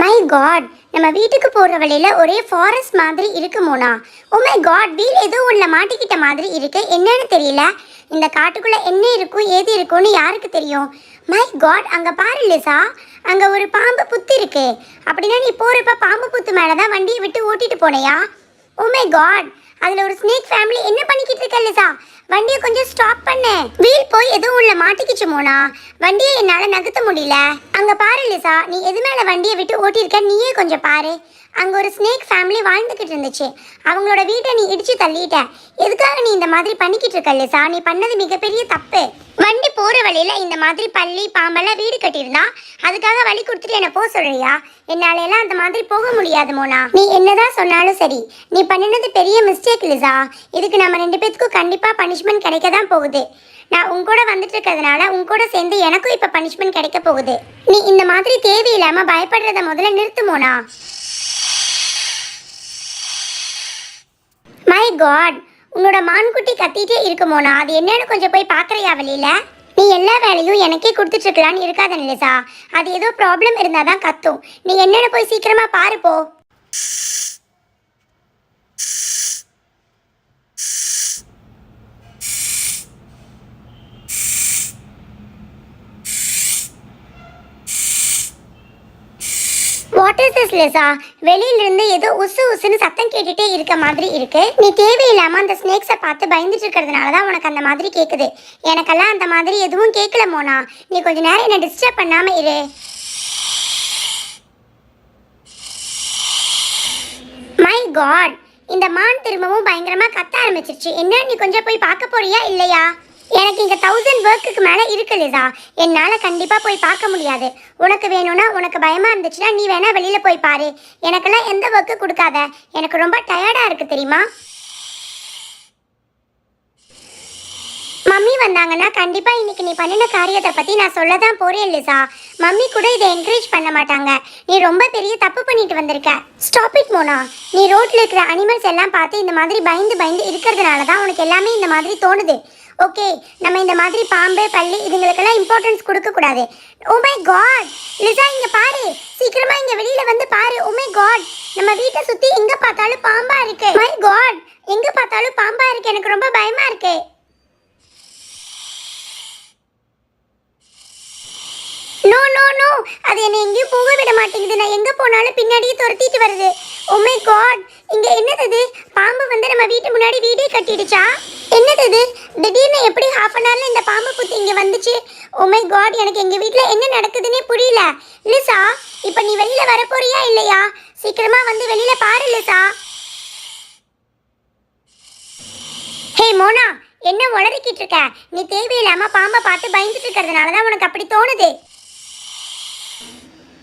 My God நம்ம வீட்டுக்கு போகிற வழியில ஒரே ஃபாரஸ்ட் மாதிரி இருக்கு Mona. Oh my god wheel ஏதோ உள்ள மாட்டிக்கிட்ட மாதிரி இருக்கு. என்னன்னு தெரியல? இந்த காட்டுக்குள்ளே என்ன இருக்கும் ஏது இருக்கும்னு யாருக்கு தெரியும்? மை காட் அங்கே பாரு லிசா. அங்கே ஒரு பாம்பு புத்து இருக்கு. அப்படின்னா நீ போகிறப்ப பாம்பு புத்து மேலே தான் வண்டியை விட்டு ஓட்டிட்டு போனையா? ஓ மை காட் அதுல ஒரு ஸ்னேக் ஃபேமிலி என்ன பண்ணிக்கிட்டு இருக்க லிசா? வண்டியை கொஞ்சம் ஸ்டாப் பண்ணு. வீல் போய் எதுவும் உள்ள மாட்டிக்கிச்சு மோனா. வண்டியை என்னால நகர்த்த முடியல. அங்க பாரு லிசா. நீ எது மேல வண்டியை விட்டு ஓட்டியிருக்க நீயே கொஞ்சம் பாரு. அங்க ஒரு ஸ்னேக் ஃபேமிலி வாழ்ந்துகிட்டு இருந்துச்சு. அவங்களோட வீட்டை நீ இடிச்சு தள்ளிட்ட. எதுக்காக நீ இந்த மாதிரி பண்ணிக்கிட்டு இருக்க லிசா? நீ பண்ணது மிகப்பெரிய தப்பு. வண்டி போற வழியில இந்த மாதிரி பள்ளி பாம்பெல்லாம் வீடு கட்டியிருந்தா அதுக்காக வழி கொடுத்துட்டு என்னை போக சொல்றியா? என்னால எல்லாம் அந்த மாதிரி போக முடியாது மோனா. நீ என்னதான் சொன்னாலும் சரி. நீ பண்ணினது பெரிய மிஸ்டேக் லிசா. இதுக்கு நம்ம ரெண்டு பேத்துக்கும் கண்டிப்பாக பனிஷ்மெண்ட் கிடைக்க தான் போகுது. நான் உன் கூட வந்துட்டு இருக்கிறதுனால உன் கூட சேர்ந்து எனக்கும் இப்போ பனிஷ்மெண்ட் கிடைக்க போகுது. நீ இந்த மாதிரி தேவையில்லாம பயப்படுறத முதல்ல நிறுத்து மோனா. மை காட் உன்னோட மான்குட்டி கத்திட்டே இருக்குமோனா அது என்னன்னு கொஞ்சம் போய் பார்க்குறியா வெளியில? நீ எல்லா வேலையும் எனக்கே கொடுத்துட்ருக்கலான்னு இருக்காத நிலைசா அது ஏதோ ப்ராப்ளம் இருந்தால் தான் கத்தும். நீ என்னன்னு போய் சீக்கிரமாக பாருப்போ வாட் இஸ் திஸ் வெளியில இருந்து ஏதோ உசு உசுன்னு சத்தம் கேட்டுட்டே இருக்க மாதிரி இருக்கு. நீ தேவையில்லாம அந்த ஸ்னேக்ஸை பார்த்து பயந்துட்டு இருக்கிறதுனால தான் உனக்கு அந்த மாதிரி கேக்குது. எனக்கெல்லாம் அந்த மாதிரி எதுவும் கேட்கல மோனா. நீ கொஞ்ச நேரம் என்ன டிஸ்டர்ப் பண்ணாம இரு. மை காட் இந்த மான் திரும்பவும் பயங்கரமா கத்த ஆரம்பிச்சிருச்சு. என்ன நீ கொஞ்சம் போய் பார்க்க போறியா இல்லையா? எனக்கு இங்கே தௌசண்ட் ஒர்க்குக்கு மேலே இருக்கு லிசா. என்னால் கண்டிப்பாக போய் பார்க்க முடியாது. உனக்கு வேணும்னா உனக்கு பயமாக இருந்துச்சுன்னா நீ வேணால் வெளியில் போய் பாரு. எனக்கெல்லாம் எந்த ஒர்க்கு கொடுக்காத. எனக்கு ரொம்ப டயர்டாக இருக்குது தெரியுமா? மம்மி வந்தாங்கன்னா கண்டிப்பாக இன்னைக்கு நீ பண்ணின காரியத்தை பற்றி நான் சொல்ல தான் போகிறேன் லிசா. மம்மி கூட இதை என்கரேஜ் பண்ண மாட்டாங்க. நீ ரொம்ப பெரிய தப்பு பண்ணிட்டு வந்திருக்க. Stop it Mona. நீ ரோட்டில் இருக்கிற அனிமல்ஸ் எல்லாம் பார்த்து இந்த மாதிரி பயந்து பயந்து இருக்கிறதுனால தான் உனக்கு எல்லாமே இந்த மாதிரி தோணுது. ஓகே நம்ம இந்த மாதிரி பாம்பு பள்ளி இதுங்களுக்கெல்லாம் இம்பார்ட்டன்ஸ் கொடுக்க கூடாது oh oh my god Lisa இங்க பாரு. சீக்கிரமா இங்க வெளியில வந்து பாரு. ஓ மை காட் நம்ம வீட்டை சுத்தி எங்க பார்த்தாலும் பாம்பா இருக்கு. மை காட் எங்க பார்த்தாலும் பாம்பா இருக்கு. எனக்கு ரொம்ப பயமா இருக்கு. நோ நோ நோ அது என்னை எங்கேயும் போக விட மாட்டேங்குது. நான் எங்க போனாலும் பின்னாடியே துரத்திட்டு வருது. ஓ மை காட் இங்க என்னது பாம்பு வந்து நம்ம வீட்டு முன்னாடி வீடே கட்டிடுச்சா? என்னது இது? திடீர்னு எப்படி ஹாஃப் அன் ஹவர்ல இந்த பாம்பு குத்தி இங்கே வந்துச்சு? ஓ மை காட் எனக்கு எங்கள் வீட்டில் என்ன நடக்குதுன்னே புரியல. லிசா இப்போ நீ வெளியில் வர போறியா இல்லையா? சீக்கிரமாக வந்து வெளியில் பாரு லிசா. ஹே மோனா என்ன உளறிக்கிட்டு இருக்க? நீ தேவையில்லாம பாம்பை பார்த்து பயந்துட்டு இருக்கிறதுனால தான் உனக்கு அப்படி தோணுது.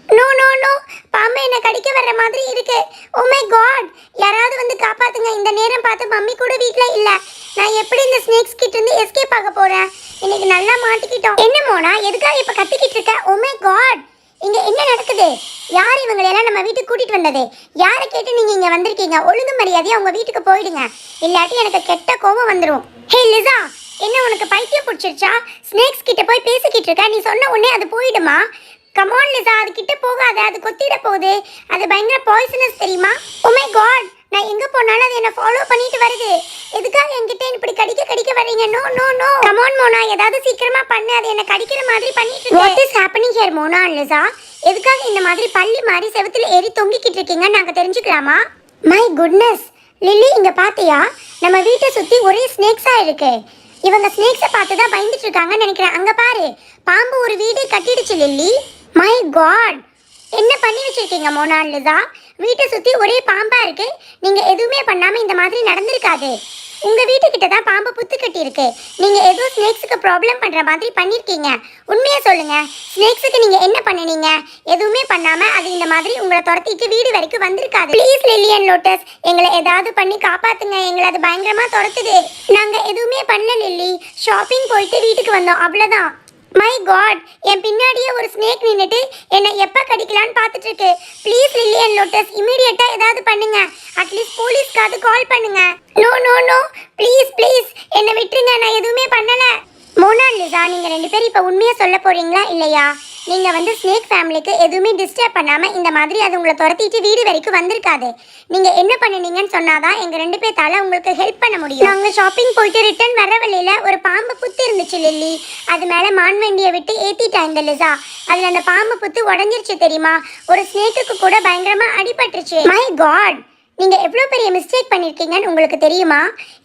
நோ நோ நோ பாம்பு என்னை கடிக்க வர்ற மாதிரி இருக்கு. ஓ மை காட் யாராவது வந்து காப்பாத்துங்க. இந்த நேரம் பார்த்து மம்மி கூட வீட்டில் இல்லை. நான் எப்படி இந்த ஸ்னேக்ஸ் கிட்ட இருந்து எஸ்கேப் ஆக போறேன்? இன்னைக்கு நல்லா மாட்டிக்கிட்டோம். என்ன மோனா? எதுக்காக இப்ப கத்திக்கிட்டு இருக்க? Oh உமே காட் இங்க என்ன நடக்குது? யார் இவங்களை எல்லாம் நம்ம வீட்டுக்கு கூட்டிட்டு வந்தது? யாரை கேட்டு நீங்க இங்க வந்திருக்கீங்க? ஒழுங்கு மரியாதையா உங்க வீட்டுக்கு போயிடுங்க. இல்லாட்டி எனக்கு கெட்ட கோபம் வந்துடும் ஹே லிசா என்ன உனக்கு பைத்தியம் பிடிச்சிருச்சா? ஸ்னேக்ஸ் கிட்ட போய் பேசிக்கிட்டு இருக்க. நீ சொன்ன உடனே அது போயிடுமா? கமோன் லிசா அது கிட்ட போகாத அது கொத்திட போகுது. அது பயங்கர பாய்சனஸ் தெரியுமா? Oh உமை காட் நான் எங்க போனாலும் அது என்ன ஃபாலோ பண்ணிட்டு வருது. எதுக்காக என்கிட்ட இப்படி கடிக்க கடிக்க வர்றீங்க? No no no come on Mona ஏதாவது சீக்கிரமா பண்ணு அது என்ன கடிக்கிற மாதிரி பண்ணிட்டு what is happening here Mona Lisa எதுக்காக இந்த மாதிரி பள்ளி மாதிரி செவுத்துல ஏறி தொங்கிக்கிட்டு இருக்கீங்க? நாங்க தெரிஞ்சுக்கலாமா? மை குட்னஸ் லில்லி இங்க பாத்தியா? நம்ம வீட்டை சுத்தி ஒரே ஸ்னேக்ஸா இருக்கு. இவங்க ஸ்னேக்ஸை பார்த்து தான் பயந்துட்டு இருக்காங்கன்னு நினைக்கிறேன். அங்க பாரு பாம்பு ஒரு வீடே கட்டிடுச்சு லில்லி மை காட் என்ன பண்ணி வச்சிருக்கீங்க மோனாலிசா வீட்டை சுத்தி ஒரே பாம்பா இருக்கு. நீங்க எதுவுமே பண்ணாம இந்த மாதிரி நடந்திருக்காது. உங்க வீட்டுக்கிட்ட தான் பாம்பு புத்து கட்டி இருக்கு நீங்க ஏதோ ஸ்னேக்ஸுக்கு ப்ராப்ளம் பண்ற மாதிரி பண்ணிருக்கீங்க உண்மையை சொல்லுங்க. ஸ்னேக்ஸுக்கு நீங்க என்ன பண்ணுனீங்க? எதுவுமே பண்ணாம அது இந்த மாதிரி உங்களை துரத்திட்டு வீடு வரைக்கும் வந்திருக்காது. ப்ளீஸ் லில்லியன் லோட்டஸ் எங்களை ஏதாவது பண்ணி காப்பாத்துங்க. எங்களை அது பயங்கரமா துரத்துது. நாங்க எதுவுமே பண்ணல லில்லி ஷாப்பிங் போயிட்டு வீட்டுக்கு வந்தோம். அவ்வளவுதான். மை காட் என் பின்னாடியே ஒரு ஸ்னேக் நின்றுட்டு என்னை எப்போ கடிக்கலான்னு பார்த்துட்டு இருக்கு ப்ளீஸ் லில்லியன் லோட்டஸ் இமீடியட்டாக ஏதாவது பண்ணுங்க. அட்லீஸ்ட் போலீஸ்க்காவது கால் பண்ணுங்க. No no no please please என்னை விட்டுருங்க நான் எதுவுமே பண்ணலை. மோனா லிசா நீங்கள் ரெண்டு பேரும் இப்போ உண்மையாக சொல்ல போறீங்களா இல்லையா? நீங்கள் வந்து ஸ்னேக் ஃபேமிலிக்கு எதுவுமே டிஸ்டர்ப் பண்ணாமல் இந்த மாதிரி அது உங்களை துரத்திட்டு வீடு வரைக்கும் வந்திருக்காது. நீங்கள் என்ன பண்ணுனீங்கன்னு சொன்னாதான் எங்கள் ரெண்டு பேர்த்தால உங்களுக்கு ஹெல்ப் பண்ண முடியும். நாங்கள் ஷாப்பிங் போயிட்டு ரிட்டர்ன் வர வழியில் ஒரு பாம்பு புத்து இருந்துச்சு லில்லி. அது மேலே மான்வண்டியை விட்டு ஏற்றிட்டா இந்த லிசா. அதில் அந்த பாம்பு புத்து உடஞ்சிருச்சு தெரியுமா? ஒரு ஸ்னேக்குக்கு கூட பயங்கரமாக அடிபட்டுருச்சு. மை காட் நீங்கள் எவ்வளோ பெரிய மிஸ்டேக் பண்ணியிருக்கீங்கன்னு உங்களுக்கு தெரியுமா?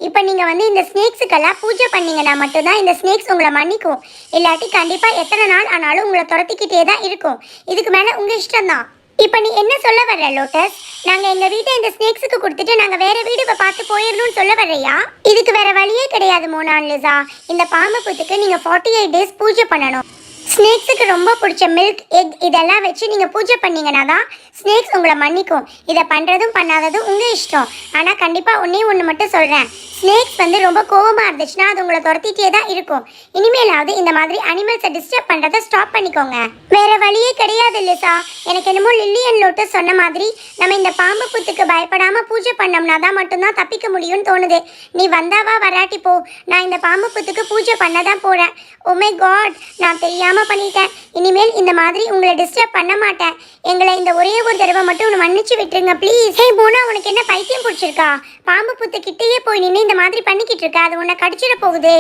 இப்போ நீங்கள் வந்து இந்த ஸ்னேக்ஸுக்கெல்லாம் பூஜை பண்ணீங்கன்னா மட்டும்தான் இந்த ஸ்னேக்ஸ் உங்களை மன்னிக்கும். இல்லாட்டி கண்டிப்பாக எத்தனை நாள் ஆனாலும் உங்களை துரத்திக்கிட்டே தான் இருக்கும். இதுக்கு மேலே உங்கள் இஷ்டம்தான். இப்போ நீ என்ன சொல்ல வர்ற லோட்டஸ்? நாங்கள் எங்கள் வீட்டை இந்த ஸ்னேக்ஸுக்கு கொடுத்துட்டு நாங்கள் வேற வீடு இப்போ பார்த்து போயிடணும்னு சொல்ல வர்றியா? இதுக்கு வேற வழியே கிடையாது மோனான் லிசா. இந்த பாம்பு புத்துக்கு நீங்கள் ஃபார்ட்டி எயிட் டேஸ் பூஜை பண்ணணும். ஸ்னேக்ஸுக்கு ரொம்ப பிடிச்ச மில்க் எக் இதெல்லாம் வச்சு நீங்கள் பூஜை பண்ணீங்கன்னா தான் ஸ்னேக்ஸ் உங்களை மன்னிக்கும். இதை பண்ணுறதும் பண்ணாததும் உங்கள் இஷ்டம். ஆனால் கண்டிப்பாக ஒன்றே ஒன்று மட்டும் சொல்கிறேன் ஸ்னேக்ஸ் வந்து ரொம்ப கோபமாக இருந்துச்சுன்னா அது உங்களை துரத்திட்டே தான் இருக்கும். இனிமேலாவது இந்த மாதிரி அனிமல்ஸை டிஸ்டர்ப் பண்ணுறதை ஸ்டாப் பண்ணிக்கோங்க. வேற வழியே கிடையாது லிசா. எனக்கு என்னமோ லில்லியன் லோட்டஸ் சொன்ன மாதிரி நம்ம இந்த பாம்பு புத்துக்கு பயப்படாமல் பூஜை பண்ணோம்னா தான் மட்டும்தான் தப்பிக்க முடியும்னு தோணுது. நீ வந்தாவா வராட்டி போ. நான் இந்த பாம்பு புத்துக்கு பூஜை பண்ண தான் போகிறேன் ஓமே oh காட் நான் தெரியாமல் பண்ணிட்டேன். இனிமேல் இந்த மாதிரி உங்களை டிஸ்டர்ப் பண்ண மாட்டேன். எங்களை இந்த ஒரே ஒரு தடவை மட்டும் உன்னை மன்னிச்சு விட்டுருங்க ப்ளீஸ் ஹே போனா உனக்கு என்ன பைத்தியம் பிடிச்சிருக்கா? பாம்பு புத்து கிட்டேயே போய் நின்று இந்த மாதிரி பண்ணிக்கிட்டு இருக்க அது உன்னை கடிச்சிட போகுது.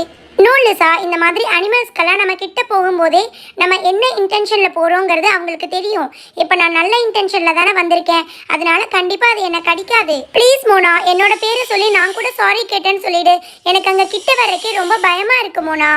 நோ லிசா இந்த மாதிரி அனிமல்ஸ்க்கெல்லாம் நம்ம கிட்ட போகும்போதே நம்ம என்ன இன்டென்ஷனில் போகிறோங்கிறது அவங்களுக்கு தெரியும். இப்போ நான் நல்ல இன்டென்ஷனில் தானே வந்திருக்கேன். அதனால கண்டிப்பாக அது என்னை கடிக்காது. ப்ளீஸ் மோனா என்னோட பேரை சொல்லி நான் கூட சாரி கேட்டேன்னு சொல்லிவிடு எனக்கு அங்கே கிட்ட வரக்கே ரொம்ப பயமாக இருக்கு மோனா.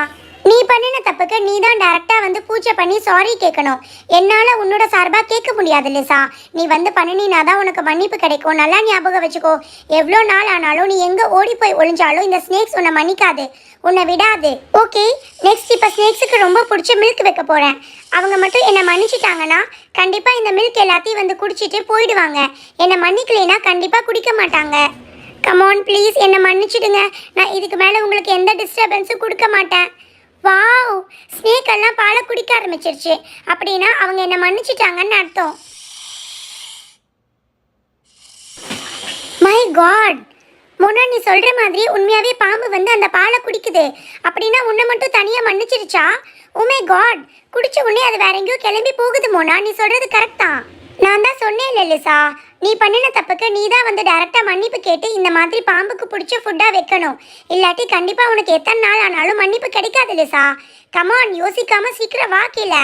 நீ பண்ணின தப்புக்கு நீ தான் டேரெக்டாக வந்து பூஜை பண்ணி சாரி கேட்கணும் என்னால் உன்னோட சார்பாக கேட்க முடியாது லிசா. நீ வந்து பண்ணினா தான் உனக்கு மன்னிப்பு கிடைக்கும். நல்லா ஞாபகம் வச்சுக்கோ. எவ்வளோ நாள் ஆனாலும் நீ எங்கே ஓடி போய் ஒளிஞ்சாலும் இந்த ஸ்னேக்ஸ் உன்னை மன்னிக்காது. உன்னை விடாது. ஓகே நெக்ஸ்ட் இப்போ ஸ்னேக்ஸுக்கு ரொம்ப பிடிச்ச மில்க் வைக்க போகிறேன் அவங்க மட்டும் என்னை மன்னிச்சிட்டாங்கன்னா கண்டிப்பாக இந்த மில்க் எல்லாத்தையும் வந்து குடிச்சிட்டு போயிடுவாங்க. என்னை மன்னிக்கலைன்னா கண்டிப்பாக குடிக்க மாட்டாங்க. கமோன் ப்ளீஸ் என்னை மன்னிச்சிடுங்க. நான் இதுக்கு மேலே உங்களுக்கு எந்த டிஸ்டர்பன்ஸும் கொடுக்க மாட்டேன். வாவ் ஸ்னேக் எல்லாம் பாலை குடிக்க ஆரம்பிச்சிருச்சு. அப்படின்னா அவங்க என்ன மன்னிச்சிட்டாங்கன்னு அர்த்தம். மை காட் மோனா நீ சொல்கிற மாதிரி உண்மையாகவே பாம்பு வந்து அந்த பாலை குடிக்குது. அப்படின்னா உன்னை மட்டும் தனியாக மன்னிச்சிருச்சா? Oh உமே காட் குடிச்ச உடனே அது வேற எங்கேயோ கிளம்பி போகுது மோனா. நீ சொல்கிறது கரெக்ட் தான். நான் தான் சொன்னேன் லிசா. நீ பண்ணின தப்புக்கு நீ தான் வந்து டேரெக்டாக மன்னிப்பு கேட்டு இந்த மாதிரி பாம்புக்கு பிடிச்ச ஃபுட்டாக வைக்கணும். இல்லாட்டி கண்டிப்பாக உனக்கு எத்தனை நாள் ஆனாலும் மன்னிப்பு கிடைக்காது லிசா. கமான் யோசிக்காம சீக்கிரம் வாக்கில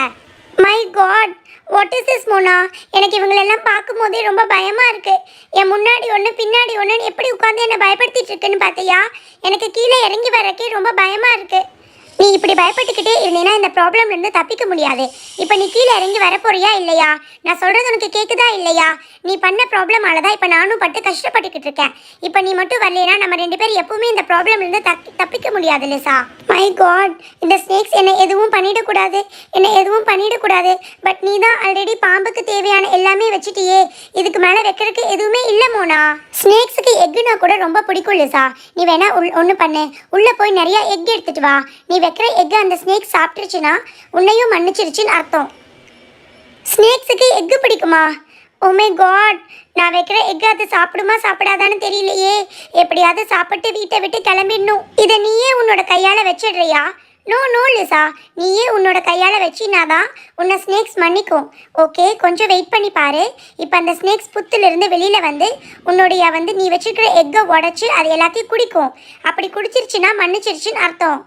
my god what is this Mona? எனக்கு இவங்களெல்லாம் பார்க்கும்போதே ரொம்ப பயமாக இருக்குது என் முன்னாடி ஒன்று பின்னாடி ஒன்றுன்னு எப்படி உட்காந்து என்னை பயப்படுத்திட்டு இருக்குன்னு பார்த்தியா? எனக்கு கீழே இறங்கி வரக்கே ரொம்ப பயமாக இருக்குது நீ இப்படி பயப்பட்டுக்கிட்டே இருந்தீன்னா இந்த ப்ராப்ளம்ல இருந்து தப்பிக்க முடியாது. இப்போ நீ கீழே இறங்கி வரப்போறியா இல்லையா? நான் சொல்றது உனக்கு கேக்குதா இல்லையா? நீ பண்ண ப்ராப்ளமால தான் இப்போ நானும் பட்டு கஷ்டப்பட்டுக்கிட்டு இருக்கேன். இப்போ நீ மட்டும் வரலைன்னா நம்ம ரெண்டு பேரும் எப்பவுமே இந்த ப்ராப்ளம்ல இருந்து தப்பி- தப்பிக்க முடியாது லிசா. மை காட் இந்த ஸ்னேக்ஸ் என்னை எதுவும் பண்ணிடக்கூடாது. என்னை எதுவும் பண்ணிடக்கூடாது. பட் நீ தான் ஆல்ரெடி பாம்புக்கு தேவையான எல்லாமே வச்சுட்டியே. இதுக்கு மேலே வைக்கிறதுக்கு எதுவுமே இல்லை மோனா. ஸ்னேக்ஸுக்கு எக்குனா கூட ரொம்ப பிடிக்கும் லிசா. நீ வேணா ஒன்று பண்ணு. உள்ளே போய் நிறைய எக் எடுத்துட்டு வா. நீ வைக்கிற எக்கு அந்த ஸ்னேக் சாப்பிட்டுருச்சுன்னா உன்னையும் மன்னிச்சிருச்சுன்னு அர்த்தம். ஸ்னேக்ஸுக்கு எக்கு பிடிக்குமா? Oh ஓமே காட் நான் வைக்கிற எக் அது சாப்பிடுமா சாப்பிடாதான்னு தெரியலையே. எப்படியாவது சாப்பிட்டு வீட்டை விட்டு கிளம்பிடணும். இதை நீயே உன்னோட கையால் வச்சிடுறியா? நோ நோ லிசா நீயே உன்னோட கையால் வச்சினாதான் உன்னை ஸ்னேக்ஸ் மன்னிக்கும். ஓகே கொஞ்சம் வெயிட் பண்ணி பாரு. இப்போ அந்த ஸ்னேக்ஸ் புத்துலேருந்து வெளியில் வந்து உன்னுடைய வந்து நீ வச்சிருக்கிற எக்கை உடச்சி அது எல்லாத்தையும் குடிக்கும். அப்படி குடிச்சிருச்சுன்னா மன்னிச்சிருச்சுன்னு அர்த்தம்.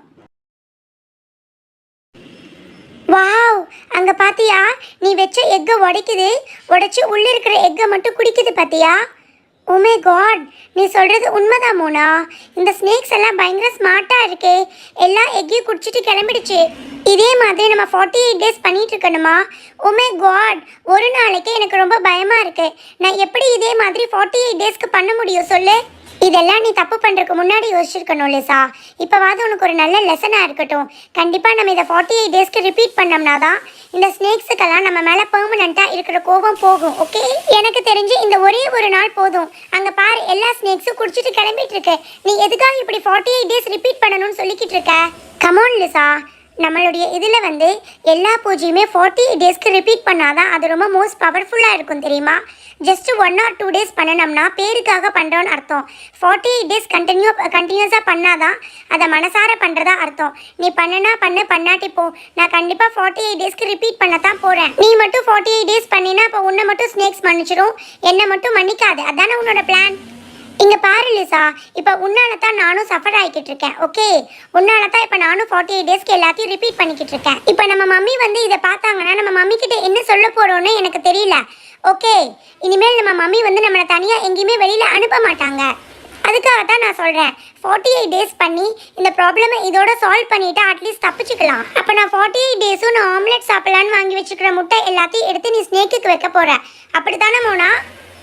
வாவ் அங்கே பாத்தியா? நீ வச்ச எக்கை உடைக்குது. உடைச்சி உள்ளே இருக்கிற எக்கை மட்டும் குடிக்குது பாத்தியா? Oh உமே காட் நீ சொல்கிறது உண்மைதான் மோனா. இந்த ஸ்னேக்ஸ் எல்லாம் பயங்கர ஸ்மார்ட்டாக இருக்கே. எல்லா எக்கையும் குடிச்சிட்டு கிளம்பிடுச்சு. இதே மாதிரி நம்ம ஃபார்ட்டி எயிட் டேஸ் பண்ணிகிட்டு இருக்கணுமா oh உமே காட் ஒரு நாளைக்கு எனக்கு ரொம்ப பயமாக இருக்கு. நான் எப்படி இதே மாதிரி ஃபார்ட்டி எயிட் டேஸ்க்கு பண்ண முடியும்? சொல்லு. இதெல்லாம் நீ தப்பு பண்ணுறதுக்கு முன்னாடி யோசிச்சிருக்கணும் லிசா. இப்போவாது உனக்கு ஒரு நல்ல லெசனாக இருக்கட்டும். கண்டிப்பாக நம்ம இதை ஃபார்ட்டி எயிட் டேஸ்க்கு ரிப்பீட் பண்ணோம்னா தான் இந்த ஸ்னேக்ஸுக்கெல்லாம் நம்ம மேலே பெர்மனண்ட்டாக இருக்கிற கோபம் போகும் ஓகே எனக்கு தெரிஞ்சு இந்த ஒரே ஒரு நாள் போதும். அங்கே பாரு எல்லா ஸ்னேக்ஸும் குடிச்சிட்டு கிளம்பிட்டு இருக்கு. நீ எதுக்காக இப்படி ஃபார்ட்டி எயிட் டேஸ் ரிப்பீட் பண்ணணும்னு சொல்லிக்கிட்டு இருக்க? Come on Lisa. நம்மளுடைய இதில் வந்து எல்லா பூஜையுமே ஃபார்ட்டி டேஸ்க்கு ரிப்பீட் பண்ணாதான் அது ரொம்ப மோஸ்ட் பவர்ஃபுல்லாக இருக்கும் தெரியுமா? Just one or two days பண்ணணும்னா பேருக்காக பண்ணுறோன்னு அர்த்தம். ஃபார்ட்டி எயிட் டேஸ் கண்டினியூ கண்டினியூஸாக பண்ணாதான் அதை மனசார பண்ணுறதா அர்த்தம். நீ பண்ணனா பண்ணு பண்ணாட்டி போ. நான் கண்டிப்பாக ஃபார்ட்டி எயிட் டேஸ்க்கு ரிப்பீட் பண்ண தான் போகிறேன் நீ மட்டும் ஃபார்ட்டி எயிட் டேஸ் பண்ணினா இப்போ உன்னை மட்டும் ஸ்னேக்ஸ் மன்னிச்சிடும் என்னை மட்டும் மன்னிக்காது. அதானே உன்னோட பிளான் இங்கே பாரு லிசா. இப்போ உன்னால தான் நானும் சஃபர் ஆகிக்கிட்டு இருக்கேன் ஓகே உன்னால தான் இப்போ நானும் ஃபார்ட்டி எயிட் டேஸ்க்கு எல்லாத்தையும் ரிப்பீட் பண்ணிக்கிட்டு இருக்கேன். இப்போ நம்ம மம்மி வந்து இதை பார்த்தாங்கன்னா நம்ம மம்மி கிட்ட என்ன சொல்ல போகிறோன்னு எனக்கு தெரியல ஓகே இனிமேல் நம்ம மம்மி வந்து நம்மளை தனியாக எங்கேயுமே வெளியில் அனுப்ப மாட்டாங்க. அதுக்காக தான் நான் சொல்கிறேன் ஃபார்ட்டி எயிட் டேஸ் பண்ணி இந்த ப்ராப்ளமை இதோட சால்வ் பண்ணிவிட்டு அட்லீஸ்ட் தப்பிச்சுக்கலாம். அப்போ நான் ஃபார்ட்டி எயிட் டேஸும் நான் ஆம்லெட் சாப்பிடலான்னு வாங்கி வச்சுக்கிற முட்டை எல்லாத்தையும் எடுத்து நீ ஸ்னேக்குக்கு வைக்க போகிறேன் அப்படி தானே மோனா?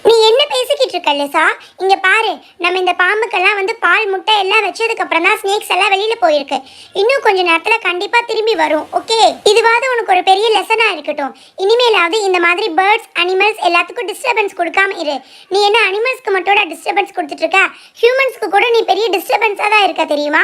நீ என்ன பேசிக்கிட்டு இருக்க லிசா? இங்க பாரு நம்ம இந்த பாம்புக்கெல்லாம் வந்து பால் முட்டை எல்லாம் வச்சதுக்கு அப்புறம் தான் ஸ்னேக்ஸ் எல்லாம் வெளியில போயிருக்கு. இன்னும் கொஞ்ச நேரத்துல கண்டிப்பா திரும்பி வரும் ஓகே இதுவாவது உனக்கு ஒரு பெரிய லெசனா இருக்கட்டும். இனிமேலாவது இந்த மாதிரி பேர்ட்ஸ் அனிமல்ஸ் எல்லாத்துக்கும் டிஸ்டர்பன்ஸ் கொடுக்காம இரு. நீ என்ன அனிமல்ஸ்க்கு மட்டும் டிஸ்டர்பன்ஸ் கொடுத்துட்டு இருக்க? ஹியூமன்ஸ்க்கு கூட நீ பெரிய டிஸ்டர்பன்ஸா தான் இருக்க தெரியுமா?